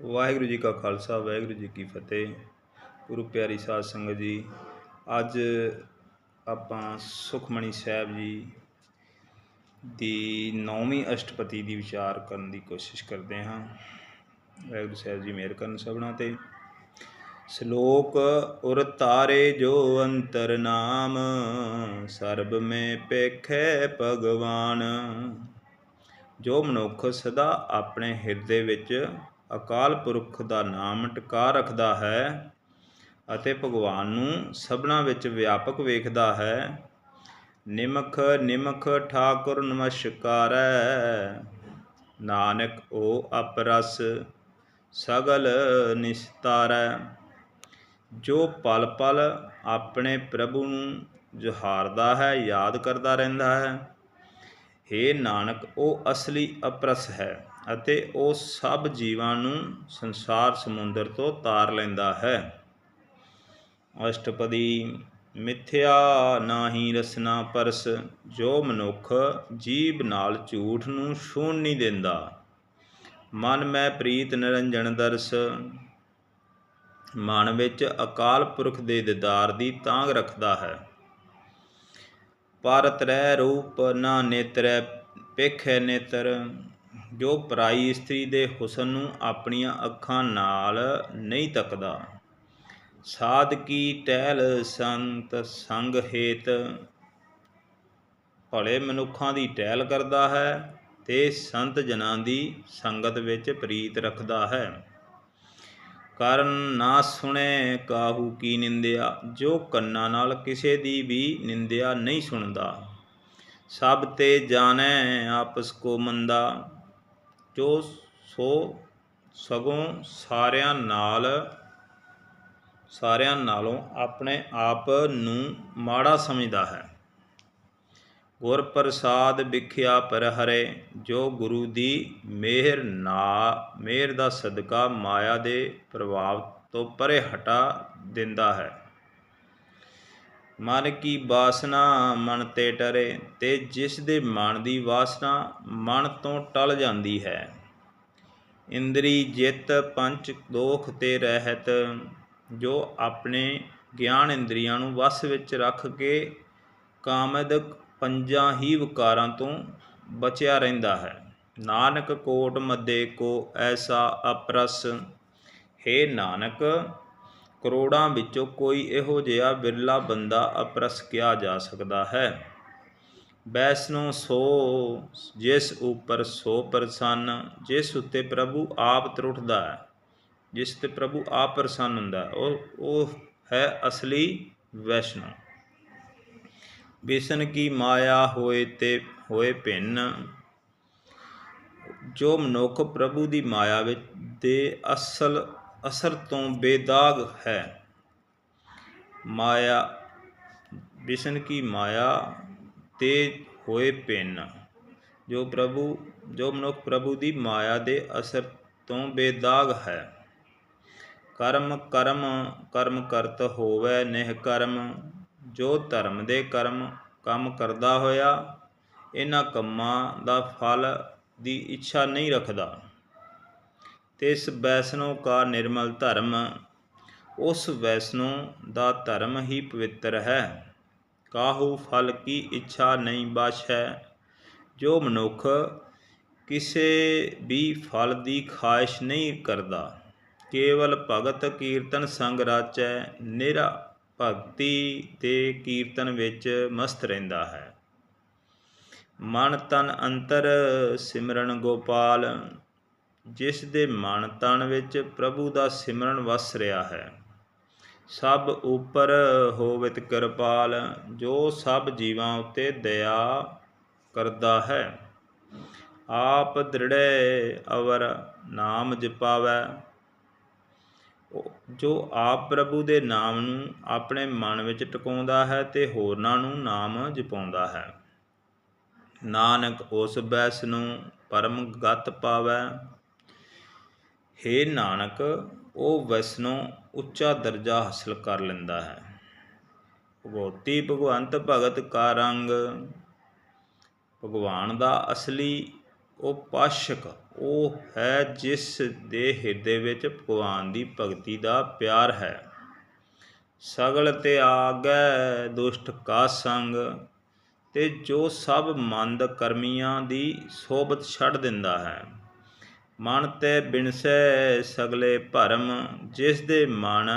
ਵਾਹਿਗੁਰੂ ਜੀ ਕਾ ਖਾਲਸਾ, ਵਾਹਿਗੁਰੂ ਜੀ ਕੀ ਫਤਿਹ। ਗੁਰੂ ਪਿਆਰੀ ਸਾਧ ਸੰਗਤ ਜੀ, ਅੱਜ ਆਪਾਂ ਸੁਖਮਣੀ ਸਾਹਿਬ ਜੀ ਦੀ ਨੌਵੀਂ ਅਸ਼ਟਪਤੀ ਦੀ ਵਿਚਾਰ ਕਰਨ ਦੀ ਕੋਸ਼ਿਸ਼ ਕਰਦੇ ਹਾਂ। ਵਾਹਿਗੁਰੂ ਸਾਹਿਬ ਜੀ ਮਿਹਰ ਕਰਨ ਸਭਨਾਂ ਤੇ। ਸ਼ਲੋਕ, ਉਰ ਤਾਰੇ ਜੋ ਅੰਤਰ ਨਾਮ, ਸਰਬ ਮੇ ਪੇਖੇ ਭਗਵਾਨ। ਜੋ ਮਨੁੱਖ ਸਦਾ ਆਪਣੇ ਹਿਰਦੇ ਵਿੱਚ ਅਕਾਲ ਪੁਰਖ ਦਾ ਨਾਮ ਟਿਕਾ ਰੱਖਦਾ ਹੈ ਅਤੇ ਭਗਵਾਨ ਨੂੰ ਸਭਨਾ ਵਿੱਚ ਵਿਆਪਕ ਵੇਖਦਾ ਹੈ। ਨਿਮਖ ਨਿਮਖ ਠਾਕੁਰ ਨਮਸਕਾਰੈ। ਨਾਨਕ ਉਹ ਅਪਰਸ, ਸਗਲ ਨਿਸਤਾਰੈ। ਜੋ ਪਲ ਪਲ ਆਪਣੇ ਪ੍ਰਭੂ ਨੂੰ ਜੁਹਾਰਦਾ ਹੈ, ਯਾਦ ਕਰਦਾ ਰਹਿੰਦਾ ਹੈ। ਹੇ ਨਾਨਕ ਉਹ ਅਸਲੀ ਅਪਰਸ ਹੈ। ਅਤੇ ਉਹ ਸਭ ਜੀਵਾਂ ਨੂੰ ਸੰਸਾਰ ਸਮੁੰਦਰ ਤੋਂ ਤਾਰ ਲੈਂਦਾ ਹੈ। ਅਸ਼ਟਪਦੀ, ਮਿਥਿਆ ਨਾਹੀ ਰਸਨਾ ਪਰਸ, ਜੋ ਮਨੁੱਖ ਜੀਬ ਨਾਲ ਝੂਠ ਨੂੰ ਛੂਣ ਨਹੀਂ ਦਿੰਦਾ। ਮਨ ਮੈਂ ਪ੍ਰੀਤ ਨਿਰੰਜਨ ਦਰਸ, ਮਨ ਵਿੱਚ ਅਕਾਲ ਪੁਰਖ ਦੇ ਦੀਦਾਰ ਦੀ ਤਾਂਗ ਰੱਖਦਾ ਹੈ। ਪਰ ਤਰੈ ਰੂਪ ਨਾ ਨੇਤਰੈ, ਪੇਖੈ ਨੇਤਰ ਜੋ ਪਰਾਈ ਇਸਤਰੀ ਦੇ ਹੁਸਨ ਨੂੰ ਆਪਣੀਆਂ ਅੱਖਾਂ ਨਾਲ ਨਹੀਂ ਤੱਕਦਾ। ਸਾਧ ਕੀ ਟਹਿਲ ਸੰਤ ਸੰਗ ਹੇਤ? ਭਲੇ ਮਨੁੱਖਾਂ ਦੀ ਟਹਿਲ ਕਰਦਾ ਹੈ ਤੇ ਸੰਤ ਜਨਾਂ ਦੀ ਸੰਗਤ ਵਿੱਚ ਪ੍ਰੀਤ ਰੱਖਦਾ ਹੈ। ਕਰਨ ਨਾ ਸੁਣੇ ਕਾਹੂ ਕੀ ਨਿੰਦਿਆ? ਜੋ ਕੰਨਾਂ ਨਾਲ ਕਿਸੇ ਦੀ ਵੀ ਨਿੰਦਿਆ ਨਹੀਂ ਸੁਣਦਾ। ਸਭ ਤੇ ਜਾਣੈ ਆਪਸ ਕੋ ਮੰਦਾ। ਜੋ ਸੋ ਸਗੋਂ ਸਾਰਿਆਂ ਨਾਲ, ਸਾਰਿਆਂ ਨਾਲੋਂ ਆਪਣੇ ਆਪ ਨੂੰ ਮਾੜਾ ਸਮਝਦਾ ਹੈ। ਗੁਰ ਪ੍ਰਸਾਦ ਵਿਖਿਆ ਪਰ ਹਰੇ ਜੋ ਗੁਰੂ ਦੀ ਮਿਹਰ ਨਾ, ਮਿਹਰ ਦਾ ਸਦਕਾ ਮਾਇਆ ਦੇ ਪ੍ਰਭਾਵ ਤੋਂ ਪਰੇ ਹਟਾ ਦਿੰਦਾ ਹੈ। ਮਨ ਕੀ ਬਾਸਨਾ ਮਨ ਤੇ ਟਰੇ, ਤੇ ਜਿਸ ਦੇ ਮਨ ਦੀ ਵਾਸਨਾ ਮਨ ਤੋਂ ਟਲ ਜਾਂਦੀ ਹੈ। ਇੰਦਰੀ ਜਿਤ ਪੰਚ ਦੋਖ ਤੇ ਰਹਿਤ, ਜੋ ਆਪਣੇ ਗਿਆਨ ਇੰਦਰੀਆਂ ਨੂੰ ਵਸ ਵਿੱਚ ਰੱਖ ਕੇ ਕਾਮਦ ਪੰਜਾਂ ਹੀ ਵਿਕਾਰਾਂ ਤੋਂ ਬਚਿਆ ਰਹਿੰਦਾ ਹੈ। ਨਾਨਕ ਕੋਟ ਮੱਦੇ ਕੋ ਐਸਾ ਅਪਰਸ, ਹੈ ਨਾਨਕ ਕਰੋੜਾਂ ਵਿੱਚੋਂ ਕੋਈ ਇਹੋ ਜਿਹਾ ਬਿਰਲਾ ਬੰਦਾ ਅਪਰਸ ਕਿਹਾ ਜਾ ਸਕਦਾ ਹੈ। ਬੈਸਨੋ ਸੋ, ਜਿਸ ਉਪਰ ਸੋ ਪ੍ਰਸੰਨ, ਜਿਸ ਉੱਤੇ ਪ੍ਰਭੂ ਆਪ ਤਰੁੱਠਦਾ ਹੈ, ਜਿਸ ਤੇ ਪ੍ਰਭੂ ਆਪ ਪ੍ਰਸੰਨ ਹੁੰਦਾ ਉਹ ਉਹ ਹੈ ਅਸਲੀ ਵੈਸ਼ਨੋ। ਵਿਸ਼ਨ ਕੀ ਮਾਇਆ ਹੋਏ ਤੇ ਹੋਏ ਭਿੰਨ, ਜੋ ਮਨੁੱਖ ਪ੍ਰਭੂ ਦੀ ਮਾਇਆ ਵਿੱਚ ਦੇ ਅਸਲ ਅਸਰ ਤੋਂ ਬੇਦਾਗ ਹੈ। ਮਾਇਆ ਵਿਸ਼ਨ ਕੀ ਮਾਇਆ ਤੇ ਹੋਏ ਭਿੰਨ ਜੋ ਪ੍ਰਭੂ, ਜੋ ਮਨੁੱਖ ਪ੍ਰਭੂ ਦੀ ਮਾਇਆ ਦੇ ਅਸਰ ਤੋਂ ਬੇਦਾਗ ਹੈ। ਕਰਮ ਕਰਮ ਕਰਮ ਕਰਤ ਹੋਵੇ, ਨਿਹ ਕਰਮ। ਜੋ ਧਰਮ ਦੇ ਕਰਮ, ਕੰਮ ਕਰਦਾ ਹੋਇਆ ਇਹਨਾਂ ਕੰਮਾਂ ਦਾ ਫਲ ਦੀ ਇੱਛਾ ਨਹੀਂ ਰੱਖਦਾ। ਤੇ ਇਸ ਵੈਸਨੋ ਕਾ ਨਿਰਮਲ ਧਰਮ, ਉਸ ਵੈਸਨੋ ਦਾ ਧਰਮ ਹੀ ਪਵਿੱਤਰ ਹੈ। ਕਾਹੂ ਫਲ ਕੀ ਇੱਛਾ ਨਹੀਂ ਬਸ਼ ਹੈ ਜੋ ਮਨੁੱਖ ਕਿਸੇ ਵੀ ਫਲ ਦੀ ਖਾਹਿਸ਼ ਨਹੀਂ ਕਰਦਾ। ਕੇਵਲ ਭਗਤ ਕੀਰਤਨ ਸੰਗ ਰਾਚੈ, ਨਿਰਾ ਭਗਤੀ ਤੇ ਕੀਰਤਨ ਵਿੱਚ ਮਸਤ ਰਹਿੰਦਾ ਹੈ। ਮਨ ਤਨ ਅੰਤਰ ਸਿਮਰਨ ਗੋਪਾਲ ਜਿਸ ਦੇ ਮਨ ਤਨ ਵਿੱਚ ਪ੍ਰਭੂ ਦਾ ਸਿਮਰਨ ਵਸ ਰਿਹਾ ਹੈ। ਸਭ ਉਪਰ ਹੋਵਿਤ ਕਿਰਪਾਲ, ਜੋ ਸਭ ਜੀਵਾਂ ਉਤੇ ਦਇਆ ਕਰਦਾ ਹੈ। ਆਪ ਦ੍ਰਿੜੇ ਅਵਰ ਨਾਮ ਜਪਾਵੈ। ਜੋ ਆਪ ਪ੍ਰਭੂ ਦੇ ਨਾਮ ਨੂੰ ਆਪਣੇ ਮਨ ਵਿੱਚ ਟਿਕਾਉਂਦਾ ਹੈ ਤੇ ਹੋਰਨਾਂ ਨੂੰ ਨਾਮ ਜਪਾਉਂਦਾ ਹੈ। ਨਾਨਕ ਉਸ ਬੈਸ ਨੂੰ ਪਰਮ ਗਤ ਪਾਵੈ। ਹੇ ਨਾਨਕ, ਉਹ ਵੈਸਨੋ ਉੱਚਾ ਦਰਜਾ ਹਾਸਲ ਕਰ ਲੈਂਦਾ ਹੈ। ਭਗਵਤੀ ਭਗਵੰਤ ਭਗਤ ਕਾ ਰੰਗ। ਭਗਵਾਨ ਦਾ ਅਸਲੀ ਉਪਾਸ਼ਕ ਉਹ ਹੈ ਜਿਸ ਦੇ ਹਿਰਦੇ ਵਿੱਚ ਭਗਵਾਨ ਦੀ ਭਗਤੀ ਦਾ ਪਿਆਰ ਹੈ। ਸਗਲ ਤਿਆਗੈ ਦੁਸ਼ਟ ਕਾ ਸੰਗ, ਤੇ ਜੋ ਸਭ ਮੰਦ ਕਰਮੀਆਂ ਦੀ ਸੋਬਤ ਛੱਡ ਦਿੰਦਾ ਹੈ। ਮਨ ਤੇ ਬਿਨਸੈ ਸਗਲੇ ਭਰਮ, ਜਿਸ ਦੇ ਮਨ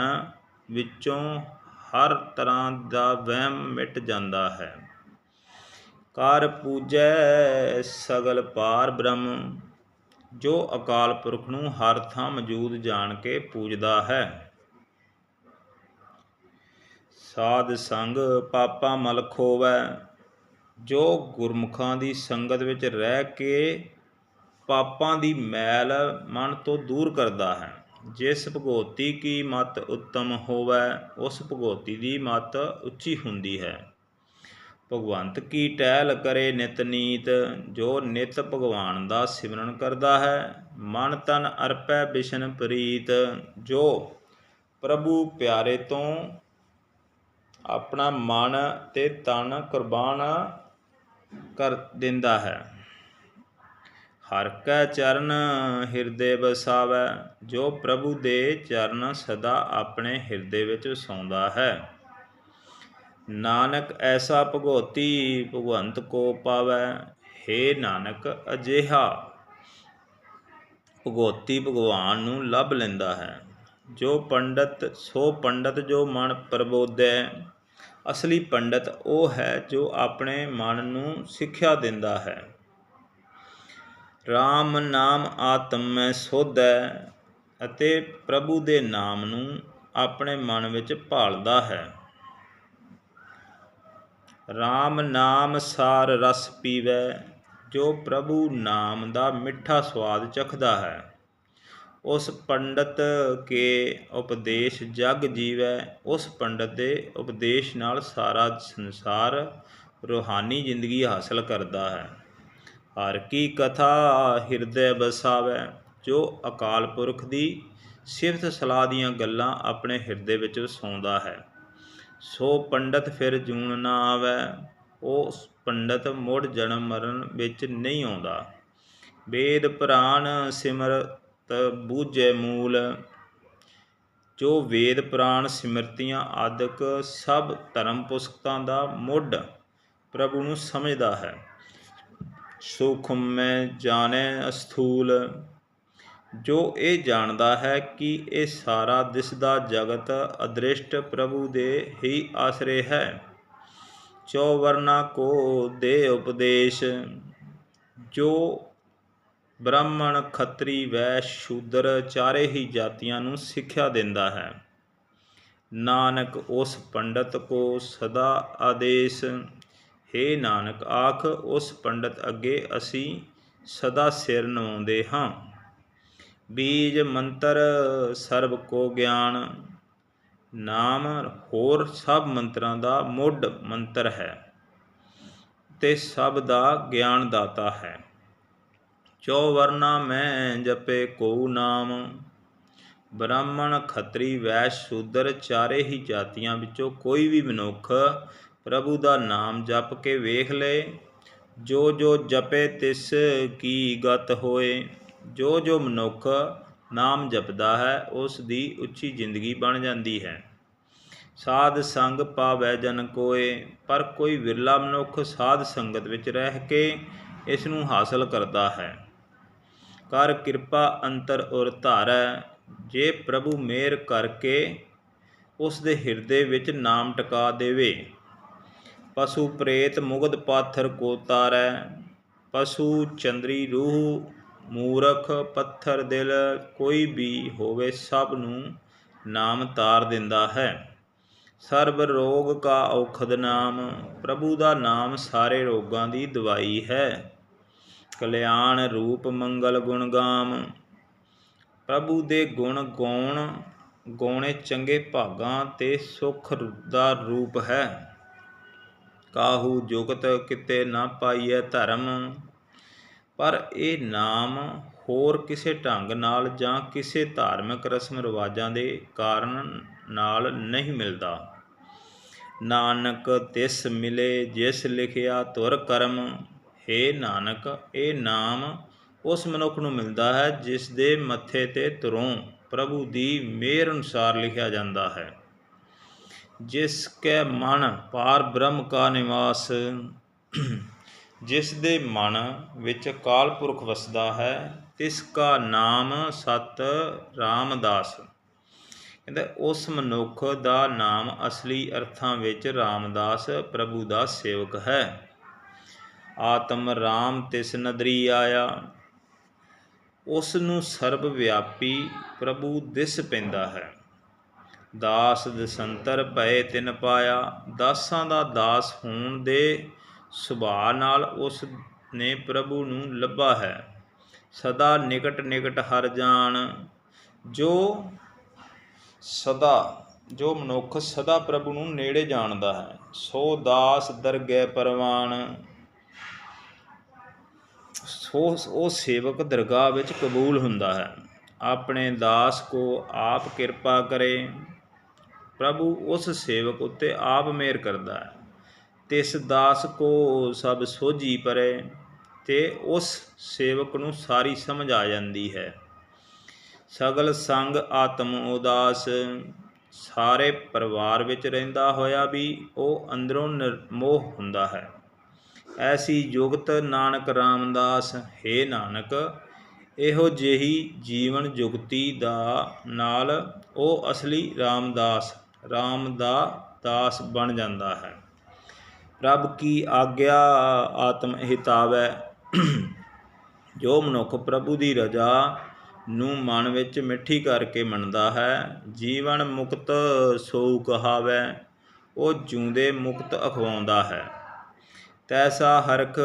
ਵਿੱਚੋਂ ਹਰ ਤਰ੍ਹਾਂ ਦਾ ਵਹਿਮ ਮਿਟ ਜਾਂਦਾ ਹੈ। ਕਰ ਪੂਜੈ ਸਗਲ ਪਾਰ ਬ੍ਰਹਮ, ਜੋ ਅਕਾਲ ਪੁਰਖ ਨੂੰ ਹਰ ਥਾਂ ਮੌਜੂਦ ਜਾਣ ਕੇ ਪੂਜਦਾ ਹੈ। ਸਾਧ ਸੰਗ ਪਾਪਾ ਮਲ ਖੋਵੈ ਜੋ ਗੁਰਮੁਖਾਂ ਦੀ ਸੰਗਤ ਵਿੱਚ ਰਹਿ ਕੇ ਪਾਪਾਂ ਦੀ ਮੈਲ ਮਨ ਤੋਂ ਦੂਰ ਕਰਦਾ ਹੈ। ਜਿਸ ਭਗਉਤੀ ਕੀ ਮਤ ਉੱਤਮ ਹੋਵੇ, ਉਸ ਭਗਉਤੀ ਦੀ ਮਤ ਉੱਚੀ ਹੁੰਦੀ ਹੈ। ਭਗਵੰਤ ਕੀ ਟਹਿਲ ਕਰੇ ਨਿਤ ਨੀਤ, ਜੋ ਨਿਤ ਭਗਵਾਨ ਦਾ ਸਿਮਰਨ ਕਰਦਾ ਹੈ। ਮਨ ਤਨ ਅਰਪੈ ਬਿਸ਼ਨ ਪ੍ਰੀਤ, ਜੋ ਪ੍ਰਭੂ ਪਿਆਰੇ ਤੋਂ ਆਪਣਾ ਮਨ ਤੇ ਤਨ ਕੁਰਬਾਨ ਕਰ ਦਿੰਦਾ ਹੈ। ਹਰ ਕੈ ਚਰਨ ਹਿਰਦੇ ਵਸਾਵੈ, ਜੋ ਪ੍ਰਭੂ ਦੇ ਚਰਨ ਸਦਾ ਆਪਣੇ ਹਿਰਦੇ ਵਿੱਚ ਵਸਾਉਂਦਾ ਹੈ। ਨਾਨਕ ਐਸਾ ਭਗਉਤੀ ਭਗਵੰਤ ਕੋ ਪਾਵੈ, ਹੇ ਨਾਨਕ ਅਜਿਹਾ ਭਗਉਤੀ ਭਗਵਾਨ ਨੂੰ ਲੱਭ ਲੈਂਦਾ ਹੈ। ਜੋ ਪੰਡਤ, ਸੋ ਪੰਡਤ ਜੋ ਮਨ ਪ੍ਰਬੋਧੈ, ਅਸਲੀ ਪੰਡਤ ਉਹ ਹੈ ਜੋ ਆਪਣੇ ਮਨ ਨੂੰ ਸਿੱਖਿਆ ਦਿੰਦਾ ਹੈ। RAM ਨਾਮ ਆਤਮ ਮੈਂ ਹੈ ਅਤੇ ਪ੍ਰਭੂ ਦੇ ਨਾਮ ਨੂੰ ਆਪਣੇ ਮਨ ਵਿੱਚ ਭਾਲਦਾ ਹੈ। RAM ਨਾਮ ਸਾਰ ਰਸ ਪੀਵੈ, ਜੋ ਪ੍ਰਭੂ ਨਾਮ ਦਾ ਮਿੱਠਾ ਸਵਾਦ ਚਖਦਾ ਹੈ। ਉਸ ਪੰਡਤ ਕੇ ਉਪਦੇਸ਼ ਜਗ ਜੀਵੈ, ਉਸ ਪੰਡਤ ਦੇ ਉਪਦੇਸ਼ ਨਾਲ ਸਾਰਾ ਸੰਸਾਰ ਰੂਹਾਨੀ ਜ਼ਿੰਦਗੀ ਹਾਸਲ ਕਰਦਾ ਹੈ। ਹਰ ਕੀ ਕਥਾ ਹਿਰਦੈ ਬਸਾਵੈ ਜੋ ਅਕਾਲ ਪੁਰਖ ਦੀ ਸਿਫਤ ਸਲਾਹ ਦੀਆਂ ਗੱਲਾਂ ਆਪਣੇ ਹਿਰਦੇ ਵਿੱਚ ਵਸਾਉਂਦਾ ਹੈ। ਸੋ ਪੰਡਤ ਫਿਰ ਜੂਣ ਨਾ ਆਵੈ, ਉਹ ਪੰਡਤ ਮੁੜ ਜਨਮ ਮਰਨ ਵਿੱਚ ਨਹੀਂ ਆਉਂਦਾ। ਵੇਦ ਪੁਰਾਣ ਸਿਮਰਤ ਬੂਝੇ ਮੂਲ, ਜੋ ਵੇਦ ਪੁਰਾਣ ਸਿਮਰਤੀਆਂ ਆਦਿਕ ਸਭ ਧਰਮ ਪੁਸਤਕਾਂ ਦਾ ਮੁੱਢ ਪ੍ਰਭੂ ਨੂੰ ਸਮਝਦਾ ਹੈ। ਸੁਖਮੈ ਮੈਂ ਜਾਣੈ ਅਸਥੂਲ। ਜੋ ਇਹ ਜਾਣਦਾ ਹੈ ਕਿ ਇਹ ਸਾਰਾ ਦਿਸਦਾ ਜਗਤ ਅਦ੍ਰਿਸ਼ਟ ਪ੍ਰਭੂ ਦੇ ਹੀ ਆਸਰੇ ਹੈ। ਚੌਵਰਨਾ ਕੋ ਦੇ ਉਪਦੇਸ਼। ਜੋ ਬ੍ਰਾਹਮਣ ਖੱਤਰੀ ਵੈਸ਼ ਸ਼ੂਦਰ ਚਾਰੇ ਹੀ ਜਾਤੀਆਂ ਨੂੰ ਸਿੱਖਿਆ ਦਿੰਦਾ ਹੈ। ਨਾਨਕ ਉਸ ਪੰਡਤ ਕੋ ਸਦਾ ਆਦੇਸ਼। ਹੇ ਨਾਨਕ, ਆਖ ਉਸ ਪੰਡਤ ਅੱਗੇ ਅਸੀਂ ਸਦਾ ਸਿਰ ਨਵਾਉਂਦੇ ਹਾਂ। ਬੀਜ ਮੰਤਰ ਸਰਬ ਕੋ ਗਿਆਨ, ਨਾਮ ਹੋਰ ਸਭ ਮੰਤਰਾਂ ਦਾ ਮੁੱਢ ਮੰਤਰ ਹੈ, ਤੇ ਸਭ ਦਾ ਗਿਆਨ ਦਾਤਾ ਹੈ। ਚੋ ਵਰਨਾ ਮੈਂ ਜਪੇ ਕੋ ਨਾਮ, ਬ੍ਰਾਹਮਣ ਖੱਤਰੀ ਵੈਸ਼ ਸ਼ੂਦਰ ਚਾਰੇ ਹੀ ਜਾਤੀਆਂ ਵਿੱਚੋਂ ਕੋਈ ਵੀ ਮਨੁੱਖ ਪ੍ਰਭੂ ਦਾ ਨਾਮ ਜਪ ਕੇ ਵੇਖ ਲਏ ਜੋ ਜੋ ਜਪੇ ਤਿਸ ਕੀ ਗਤ ਹੋਏ। ਜੋ ਜੋ ਮਨੁੱਖ ਨਾਮ ਜਪਦਾ ਹੈ, ਉਸ ਦੀ ਉੱਚੀ ਜ਼ਿੰਦਗੀ ਬਣ ਜਾਂਦੀ ਹੈ। ਸਾਧ ਸੰਗ ਪਾਵੈ ਜਨ ਕੋਏ। ਪਰ ਕੋਈ ਵਿਰਲਾ ਮਨੁੱਖ ਸਾਧ ਸੰਗਤ ਵਿੱਚ ਰਹਿ ਕੇ ਇਸ ਨੂੰ ਹਾਸਲ ਕਰਦਾ ਹੈ। ਕਰ ਕਿਰਪਾ ਅੰਤਰ ਔਰ ਧਾਰੈ। ਜੇ ਪ੍ਰਭੂ ਮੇਰ ਕਰਕੇ ਉਸ ਦੇ ਹਿਰਦੇ ਵਿੱਚ ਨਾਮ ਟਿਕਾ ਦੇਵੇ। ਪਸ਼ੂ ਪ੍ਰੇਤ ਮੁਗਧ ਪਾਥਰ ਕੋ ਤਾਰੈ, ਪਸ਼ੂ ਚੰਦਰੀ ਰੂਹ ਮੂਰਖ ਪੱਥਰ ਦਿਲ, ਕੋਈ ਵੀ ਹੋਵੇ ਸਭ ਨੂੰ ਨਾਮ ਤਾਰ ਦਿੰਦਾ ਹੈ। ਸਰਬ ਰੋਗ ਕਾ ਔਖਦ ਨਾਮ, ਪ੍ਰਭੂ ਦਾ ਨਾਮ ਸਾਰੇ ਰੋਗਾਂ ਦੀ ਦਵਾਈ ਹੈ। ਕਲਿਆਣ ਰੂਪ ਮੰਗਲ ਗੁਣ ਗਾਮ, ਪ੍ਰਭੂ ਦੇ ਗੁਣ ਗਾਉਣ, ਗਾਉਣੇ ਚੰਗੇ ਭਾਗਾਂ ਤੇ ਸੁਖ ਦਾ ਰੂਪ ਹੈ। ਕਾਹੂ ਜੁਗਤ ਕਿਤੇ ਨਾ ਪਾਈਐ ਧਰਮ। ਪਰ ਇਹ ਨਾਮ ਹੋਰ ਕਿਸੇ ਢੰਗ ਨਾਲ ਜਾਂ ਕਿਸੇ ਧਾਰਮਿਕ ਰਸਮ ਰਿਵਾਜਾਂ ਦੇ ਕਾਰਨ ਨਾਲ ਨਹੀਂ ਮਿਲਦਾ। ਨਾਨਕ ਤਿਸ ਮਿਲੇ ਜਿਸ ਲਿਖਿਆ ਤੁਰ ਕਰਮ। हे ਨਾਨਕ, ਇਹ ਨਾਮ ਉਸ ਮਨੁੱਖ ਨੂੰ ਮਿਲਦਾ ਹੈ ਜਿਸ ਦੇ ਮੱਥੇ ਤੇ ਤੁਰੋਂ। ਪ੍ਰਭੂ ਦੀ ਮਿਹਰ ਅਨੁਸਾਰ ਲਿਖਿਆ ਜਾਂਦਾ ਹੈ। ਜਿਸ ਕੈ ਮਨ ਪਾਰ ਬ੍ਰਹਮ ਕਾ ਨਿਵਾਸ, ਜਿਸ ਦੇ ਮਨ ਵਿੱਚ ਅਕਾਲ ਪੁਰਖ ਵਸਦਾ ਹੈ, ਤਿਸ ਕਾ ਨਾਮ ਸਤ ਰਾਮਦਾਸ। ਕਹਿੰਦਾ, ਉਸ ਮਨੁੱਖ ਦਾ ਨਾਮ ਅਸਲੀ ਅਰਥਾਂ ਵਿੱਚ ਰਾਮਦਾਸ ਪ੍ਰਭੂ ਦਾ ਸੇਵਕ ਹੈ। ਆਤਮ ਰਾਮ ਤਿਸ ਨਦਰੀ ਆਇਆ। ਉਸ ਨੂੰ ਸਰਬ ਵਿਆਪੀ ਪ੍ਰਭੂ ਦਿਸ ਪੈਂਦਾ ਹੈ। ਦਾਸ ਦਸੰਤਰ ਭਏ ਤਿਨ ਪਾਇਆ, ਦਾਸਾਂ ਦਾ ਦਾਸ ਹੋਣ ਦੇ ਸੁਭਾਅ ਨਾਲ ਉਸ ਨੇ ਪ੍ਰਭੂ ਨੂੰ ਲੱਭਾ ਹੈ। ਸਦਾ ਨਿਕਟ ਨਿਕਟ ਹਰ ਜਾਣ, ਜੋ ਸਦਾ, ਜੋ ਮਨੁੱਖ ਸਦਾ ਪ੍ਰਭੂ ਨੂੰ ਨੇੜੇ ਜਾਣਦਾ ਹੈ, ਸੋ ਦਾਸ ਦਰਗਹਿ ਪਰਵਾਨ। ਸੋ, ਉਹ ਸੇਵਕ ਦਰਗਾਹ ਵਿੱਚ ਕਬੂਲ ਹੁੰਦਾ ਹੈ। ਆਪਣੇ ਦਾਸ ਕੋ ਆਪ ਕਿਰਪਾ ਕਰੇ ਪ੍ਰਭੂ ਉਸ ਸੇਵਕ ਉੱਤੇ ਆਪ ਮਿਹਰ ਕਰਦਾ ਹੈ। ਤਿਸ ਦਾਸ ਕੋ ਸਭ ਸੋਝੀ ਪਰੇ, ਤੇ ਉਸ ਸੇਵਕ ਨੂੰ ਸਾਰੀ ਸਮਝ ਆ ਜਾਂਦੀ ਹੈ। ਸਗਲ ਸੰਗ ਆਤਮ ਉਦਾਸ, ਸਾਰੇ ਪਰਿਵਾਰ ਵਿੱਚ ਰਹਿੰਦਾ ਹੋਇਆ ਵੀ ਉਹ ਅੰਦਰੋਂ ਨਿਰਮੋਹ ਹੁੰਦਾ ਹੈ। ਐਸੀ ਜੁਗਤ ਨਾਨਕ ਰਾਮਦਾਸ, ਹੈ ਨਾਨਕ, ਇਹੋ ਜਿਹੀ ਜੀਵਨ ਜੁਗਤੀ ਦਾ ਨਾਲ ਉਹ ਅਸਲੀ ਰਾਮਦਾਸ ਰਾਮ ਦਾ ਦਾਸ ਬਣ ਜਾਂਦਾ ਹੈ। ਰੱਬ ਕੀ ਆਗਿਆ ਆਤਮ ਹਿਤਾਵੈ ਜੋ ਮਨੁੱਖ ਪ੍ਰਭੂ ਦੀ ਰਜ਼ਾ ਨੂੰ ਮਨ ਵਿੱਚ ਮਿੱਠੀ ਕਰਕੇ ਮੰਨਦਾ ਹੈ, ਜੀਵਨ ਮੁਕਤ ਸੋ ਕਹਾਵੈ, ਉਹ ਜਿਉਂਦੇ ਮੁਕਤ ਅਖਵਾਉਂਦਾ ਹੈ। ਤੈਸਾ ਹਰਖ,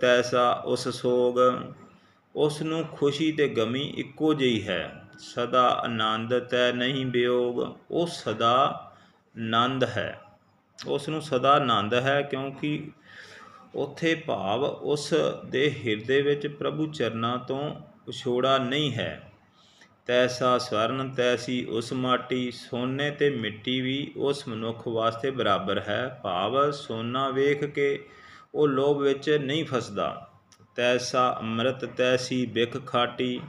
ਤੈਸਾ ਉਸ ਸੋਗ, ਉਸ ਨੂੰ ਖੁਸ਼ੀ ਤੇ ਗਮੀ ਇੱਕੋ ਜਿਹੀ ਹੈ। ਸਦਾ ਆਨੰਦ ਤੈ ਨਹੀਂ ਵਿਯੋਗ ਉਹ ਸਦਾ ਆਨੰਦ ਹੈ। ਉਸ ਨੂੰ ਸਦਾ ਆਨੰਦ ਹੈ ਕਿਉਂਕਿ ਉਥੇ ਭਾਵ ਉਸ ਦੇ ਹਿਰਦੇ ਵਿੱਚ ਪ੍ਰਭੂ ਚਰਨਾਂ ਤੋਂ ਵਿਛੋੜਾ ਨਹੀਂ ਹੈ। ਤੈਸਾ ਸਵਰਨ, ਤੈਸੀ ਉਸ ਮਾਟੀ, ਸੋਨੇ ਤੇ ਮਿੱਟੀ ਵੀ ਉਸ ਮਨੁੱਖ ਵਾਸਤੇ ਬਰਾਬਰ ਹੈ। ਭਾਵ ਸੋਨਾ ਵੇਖ ਕੇ ਉਹ ਲੋਭ ਵਿੱਚ ਨਹੀਂ ਫਸਦਾ। ਤੈਸਾ ਅੰਮ੍ਰਿਤ, ਤੈਸੀ ਬਿਖ ਖਾਟੀ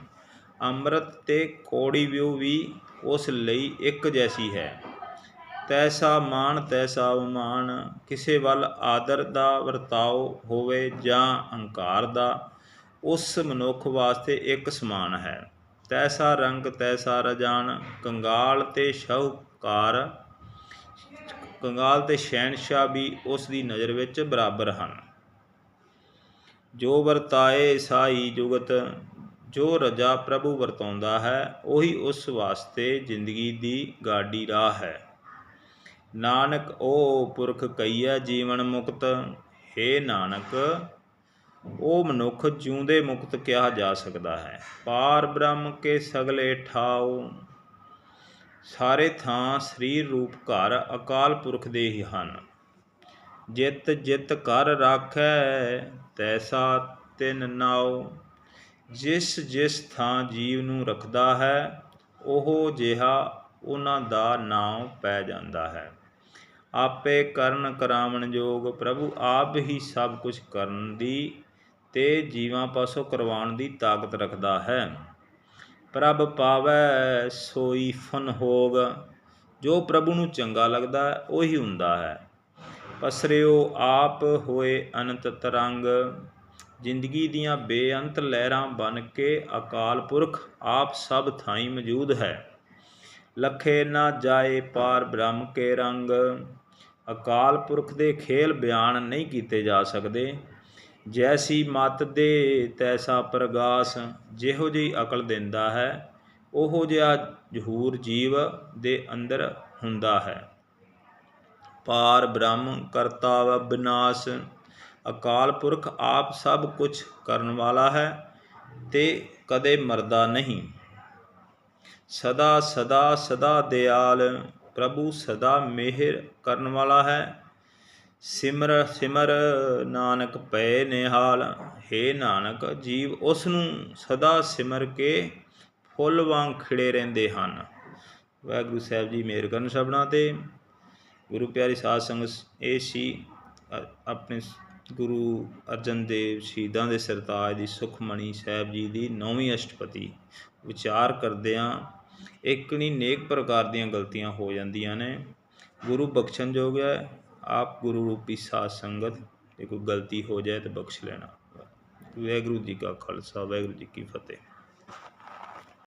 ਅੰਮ੍ਰਿਤ ਅਤੇ ਕੌੜੀ ਵਿਉ ਵੀ ਉਸ ਲਈ ਇੱਕ ਜੈਸੀ ਹੈ। ਤੈਸਾ ਮਾਨ ਤੈਸਾ ਅਵਮਾਨ, ਕਿਸੇ ਵੱਲ ਆਦਰ ਦਾ ਵਰਤਾਓ ਹੋਵੇ ਜਾਂ ਅਹੰਕਾਰ ਦਾ, ਉਸ ਮਨੁੱਖ ਵਾਸਤੇ ਇੱਕ ਸਮਾਨ ਹੈ। ਤੈਸਾ ਰੰਗ, ਤੈਸਾ ਰਜਾਨ, ਕੰਗਾਲ ਤੇ ਸ਼ਾਹੂਕਾਰ ਕੰਗਾਲ ਤੇ ਸ਼ਹਿਨशाह ਵੀ ਉਸ ਦੀ ਨਜ਼ਰ ਵਿੱਚ ਬਰਾਬਰ ਹਨ। ਜੋ ਵਰਤਾਏ ਸਾਈ ਜੁਗਤ ਜੋ ਰਜਾ ਪ੍ਰਭੂ ਵਰਤਾਉਂਦਾ ਹੈ, ਉਹੀ ਉਸ ਵਾਸਤੇ ਜ਼ਿੰਦਗੀ ਦੀ ਗਾਡੀ ਰਾਹ ਹੈ। ਨਾਨਕ, ਉਹ ਪੁਰਖ ਕਈਆ ਜੀਵਨ ਮੁਕਤ। ਹੈ ਨਾਨਕ, ਉਹ ਮਨੁੱਖ ਜਿਉਂਦੇ ਮੁਕਤ ਕਿਹਾ ਜਾ ਸਕਦਾ ਹੈ। ਪਾਰ ਬ੍ਰਹਮ ਕੇ ਸਗਲੇ ਠਾਓ ਸਾਰੇ ਥਾਂ ਸਰੀਰ ਰੂਪ ਘਰ ਅਕਾਲ ਪੁਰਖ ਦੇ ਹੀ ਹਨ। ਜਿਤ ਜਿਤ ਕਰ ਰਾਖੈ, ਤੈਸਾ ਤਿਨ ਨਾਉ। ਜਿਸ ਜਿਸ ਥਾਂ ਜੀਵ ਨੂੰ ਰੱਖਦਾ ਹੈ, ਉਹ ਜਿਹਾ ਉਹਨਾਂ ਦਾ ਨਾਮ ਪੈ ਜਾਂਦਾ ਹੈ। ਆਪੇ ਕਰਨ ਕਰਾਵਣ ਜੋਗ ਪ੍ਰਭੂ ਆਪ ਹੀ ਸਭ ਕੁਝ ਕਰਨ ਦੀ ਤੇ ਜੀਵਾਂ ਪਾਸੋਂ ਕਰਵਾਉਣ ਦੀ ਤਾਕਤ ਰੱਖਦਾ ਹੈ। ਪ੍ਰਭ ਪਾਵੈ ਸੋਈ ਫਨ ਹੋਗ, ਜੋ ਪ੍ਰਭੂ ਨੂੰ ਚੰਗਾ ਲੱਗਦਾ ਉਹੀ ਹੁੰਦਾ ਹੈ। ਪਸਰਿਓ ਆਪ ਹੋਏ ਅਨੰਤ ਤਰੰਗ ਜ਼ਿੰਦਗੀ ਦੀਆਂ ਬੇਅੰਤ ਲਹਿਰਾਂ ਬਨ ਕੇ ਅਕਾਲ ਪੁਰਖ ਆਪ ਸਭ ਥਾਈਂ ਮੌਜੂਦ ਹੈ। ਲਖੇ ਨਾ ਜਾਏ ਪਾਰ ਬ੍ਰਹਮ ਕੇ ਰੰਗ। ਅਕਾਲ ਪੁਰਖ ਦੇ ਖੇਲ ਬਿਆਨ ਨਹੀਂ ਕੀਤੇ ਜਾ ਸਕਦੇ। ਜੈਸੀ ਮਤ ਦੇ ਤੈਸਾ ਪ੍ਰਗਾਸ ਜਿਹੋ ਜਿਹੀ ਅਕਲ ਦਿੰਦਾ ਹੈ, ਉਹੋ ਜਿਹਾ ਜਹੂਰ ਜੀਵ ਦੇ ਅੰਦਰ ਹੁੰਦਾ ਹੈ। ਪਾਰ ਬ੍ਰਹਮ ਕਰਤਾ ਵ ਅਕਾਲ ਪੁਰਖ ਆਪ ਸਭ ਕੁਝ ਕਰਨ ਵਾਲਾ ਹੈ ਤੇ ਕਦੇ ਮਰਦਾ ਨਹੀਂ। ਸਦਾ ਸਦਾ ਸਦਾ ਦਿਆਲ, ਪ੍ਰਭੂ ਸਦਾ ਮਿਹਰ ਕਰਨ ਵਾਲਾ ਹੈ। ਸਿਮਰ ਸਿਮਰ ਨਾਨਕ ਪਏ ਨਿਹਾਲ, ਹੈ ਨਾਨਕ ਜੀਵ ਉਸ ਨੂੰ ਸਦਾ ਸਿਮਰ ਕੇ ਫੁੱਲ ਵਾਂਗ ਖਿੜੇ ਰਹਿੰਦੇ ਹਨ। ਵਾਹਿਗੁਰੂ ਸਾਹਿਬ ਜੀ ਮਿਹਰ ਕਰਨ ਸਭਨਾ ਤੇ। ਗੁਰੂ ਪਿਆਰੀ ਸਾਧ ਸੰਗਤ, ਇਹ ਸੀ ਆਪਣੇ ਗੁਰੂ ਅਰਜਨ ਦੇਵ ਸ਼ਹੀਦਾਂ ਦੇ ਸਰਤਾਜ ਦੀ ਸੁਖਮਣੀ ਸਾਹਿਬ ਜੀ ਦੀ ਨੌਵੀਂ ਅਸ਼ਟਪਦੀ ਵਿਚਾਰ ਕਰਦਿਆਂ ਇੱਕ ਨਹੀਂ ਨੇਕ ਪ੍ਰਕਾਰ ਦੀਆਂ ਗਲਤੀਆਂ ਹੋ ਜਾਂਦੀਆਂ ਨੇ। ਗੁਰੂ ਬਖਸ਼ਣਯੋਗ ਹੈ, ਆਪ ਗੁਰੂ ਰੂਪੀ ਸਾਧ ਸੰਗਤ, ਜੇ ਕੋਈ ਗਲਤੀ ਹੋ ਜਾਏ ਤਾਂ ਬਖਸ਼ ਲੈਣਾ। ਵਾਹਿਗੁਰੂ ਜੀ ਕਾ ਖਾਲਸਾ, ਵਾਹਿਗੁਰੂ ਜੀ ਕੀ ਫਤਿਹ।